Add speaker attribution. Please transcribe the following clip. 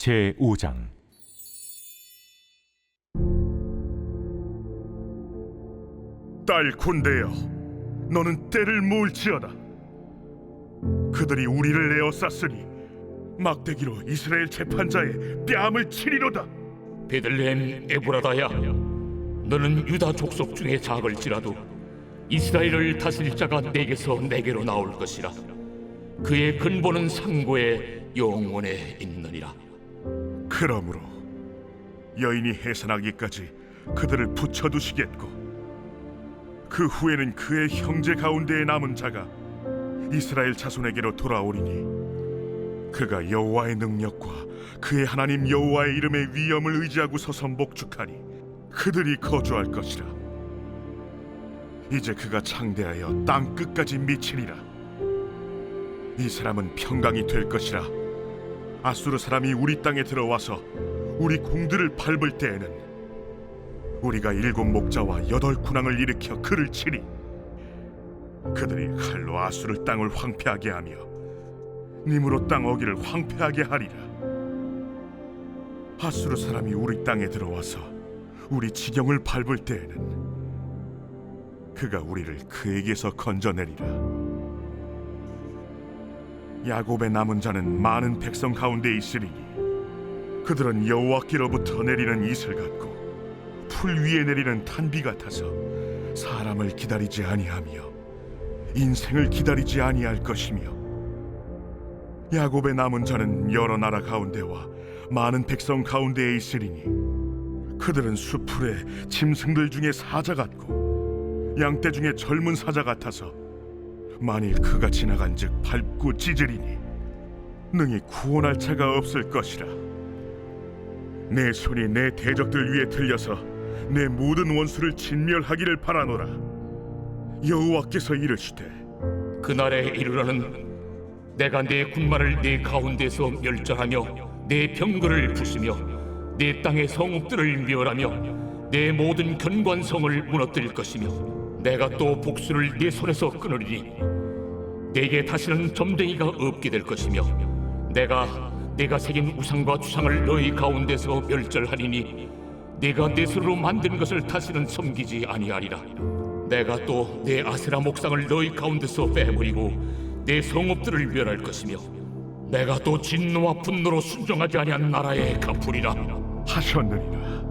Speaker 1: 제 5장.
Speaker 2: 딸 군대여 너는 때를 모을지어다. 그들이 우리를 에워쌌으니 막대기로 이스라엘 재판자의 뺨을 치리로다.
Speaker 3: 베들레헴 에브라다야 너는 유다 족속 중에 작을지라도 이스라엘을 다스릴 자가 내게서 내게로 나올 것이라. 그의 근본은 상고에 영원에 있느니라
Speaker 2: 그러므로 여인이 해산하기까지 그들을 붙여두시겠고 그 후에는 그의 형제 가운데에 남은 자가 이스라엘 자손에게로 돌아오리니 그가 여호와의 능력과 그의 하나님 여호와의 이름의 위엄을 의지하고 서서 목축하니 그들이 거주할 것이라. 이제 그가 창대하여 땅 끝까지 미치리라. 이 사람은 평강이 될 것이라 아수르 사람이 우리 땅에 들어와서 우리 궁들을 밟을 때에는 우리가 일곱 목자와 여덟 군왕을 일으켜 그를 치리 그들이 칼로 아수르 땅을 황폐하게 하며 니무로 땅 어기를 황폐하게 하리라. 아수르 사람이 우리 땅에 들어와서 우리 지경을 밟을 때에는 그가 우리를 그에게서 건져내리라 야곱의 남은 자는 많은 백성 가운데 있으리니 그들은 여호와께로부터 내리는 이슬 같고 풀 위에 내리는 탄비 같아서 사람을 기다리지 아니하며 인생을 기다리지 아니할 것이며 야곱의 남은 자는 여러 나라 가운데와 많은 백성 가운데에 있으리니 그들은 수풀에 짐승들 중에 사자 같고 양떼 중에 젊은 사자 같아서 만일 그가 지나간즉 밟고 찢으리니 능히 구원할 자가 없을 것이라. 내 손이 내 대적들 위에 들려서 내 모든 원수를 진멸하기를 바라노라. 여호와께서 이르시되
Speaker 3: 그날에 이르러는 내가 내 군마를 네 가운데서 멸절하며 내 병거를 부수며 내 땅의 성읍들을 멸하며 내 모든 견관성을 무너뜨릴 것이며 내가 또 복수를 네 손에서 끊으리니 내게 다시는 점쟁이가 없게 될 것이며 내가 내가 새긴 우상과 주상을 너희 가운데서 멸절하리니 내가 내 손으로 만든 것을 다시는 섬기지 아니하리라. 내가 또 내 아세라 목상을 너희 가운데서 빼버리고 내 성읍들을 멸할 것이며 내가 또 진노와 분노로 순종하지 아니한 나라에 갚으리라.
Speaker 2: 하셨느니라